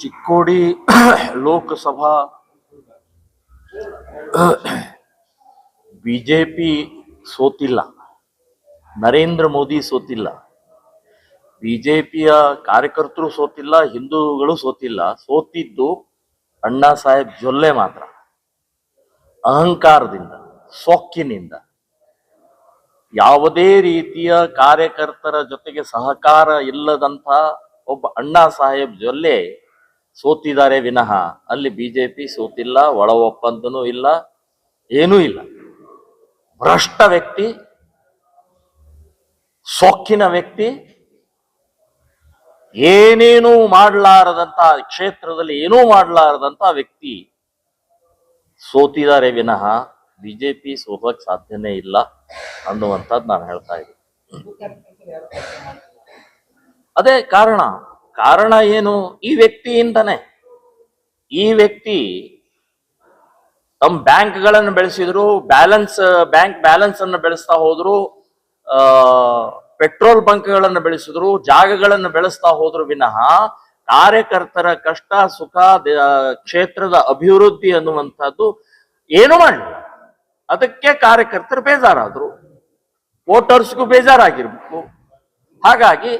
Chikkodi Lok Sabha BJP ಸೋತಿಲ್ಲ, ನರೇಂದ್ರ ಮೋದಿ ಸೋತಿಲ್ಲ, ಬಿಜೆಪಿಯ ಕಾರ್ಯಕರ್ತರು ಸೋತಿಲ್ಲ, ಹಿಂದೂಗಳು ಸೋತಿಲ್ಲ, ಸೋತಿದ್ದು ಅಣ್ಣಾ ಸಾಹೇಬ್ ಜೊಲ್ಲೆ ಮಾತ್ರ. ಅಹಂಕಾರದಿಂದ ಸೊಕ್ಕಿನಿಂದ ಯಾವುದೇ ರೀತಿಯ ಕಾರ್ಯಕರ್ತರ ಜೊತೆಗೆ ಸಹಕಾರ ಇಲ್ಲದಂತ ಒಬ್ಬ ಅಣ್ಣಾ ಸಾಹೇಬ್ ಜೊಲ್ಲೆ ಸೋತಿದ್ದಾರೆ ವಿನಃ. ಅಲ್ಲಿ ಬಿಜೆಪಿ ಸೋತಿಲ್ಲ ಒಳ ಒಪ್ಪಂದನೂ ಇಲ್ಲ, ಏನೂ ಇಲ್ಲ. ಭ್ರಷ್ಟ ವ್ಯಕ್ತಿ, ಸೊಕ್ಕಿನ ವ್ಯಕ್ತಿ, ಏನೇನೂ ಮಾಡಲಾರದಂತ, ಕ್ಷೇತ್ರದಲ್ಲಿ ಏನೂ ಮಾಡಲಾರದಂತ ವ್ಯಕ್ತಿ ಸೋತಿದ್ದಾರೆ ವಿನಃ. ಬಿಜೆಪಿ ಸೋಲಕ್ ಸಾಧ್ಯನೇ ಇಲ್ಲ ಅನ್ನುವಂಥದ್ದು ನಾನು ಹೇಳ್ತಾ ಇದ್ದೀನಿ. ಅದೇ ಕಾರಣ ಕಾರಣ ಏನು? ಈ ವ್ಯಕ್ತಿಯಿಂದನೇ. ಈ ವ್ಯಕ್ತಿ ತಮ್ಮ ಬ್ಯಾಂಕ್ಗಳನ್ನು ಬೆಳೆಸಿದ್ರು, ಬ್ಯಾಲೆನ್ಸ್, ಬ್ಯಾಂಕ್ ಬ್ಯಾಲೆನ್ಸ್ ಅನ್ನು ಬೆಳೆಸ್ತಾ ಹೋದ್ರು ಪೆಟ್ರೋಲ್ ಬಂಕ್ಗಳನ್ನು ಬೆಳೆಸಿದ್ರು, ಜಾಗಗಳನ್ನು ಬೆಳೆಸ್ತಾ ಹೋದ್ರು ವಿನಃ ಕಾರ್ಯಕರ್ತರ ಕಷ್ಟ, ಸುಖ ಕ್ಷೇತ್ರದ ಅಭಿವೃದ್ಧಿ ಅನ್ನುವಂಥದ್ದು ಏನು ಮಾಡಲಿಲ್ಲ. ಅದಕ್ಕೆ ಕಾರ್ಯಕರ್ತರು ಬೇಜಾರಾದ್ರು. ವೋಟರ್ಸ್ಗೂ ಬೇಜಾರಾಗಿರ್ಬೇಕು. ಹಾಗಾಗಿ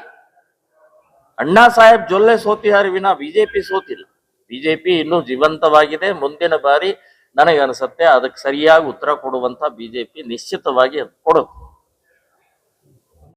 ಅಣ್ಣಾ ಸಾಹೇಬ್ ಜೊಲ್ಲೆ ಸೋತಿದ್ದಾರೆ ವಿನ ಬಿಜೆಪಿ ಸೋತಿಲ್ಲ. ಬಿಜೆಪಿ ಇನ್ನೂ ಜೀವಂತವಾಗಿದೆ. ಮುಂದಿನ ಬಾರಿ ನನಗೆ ಅನಿಸುತ್ತೆ ಅದಕ್ಕೆ ಸರಿಯಾಗಿ ಉತ್ತರ ಕೊಡುವಂತ ಬಿಜೆಪಿ ನಿಶ್ಚಿತವಾಗಿ ಕೊಡುತ್ತೆ.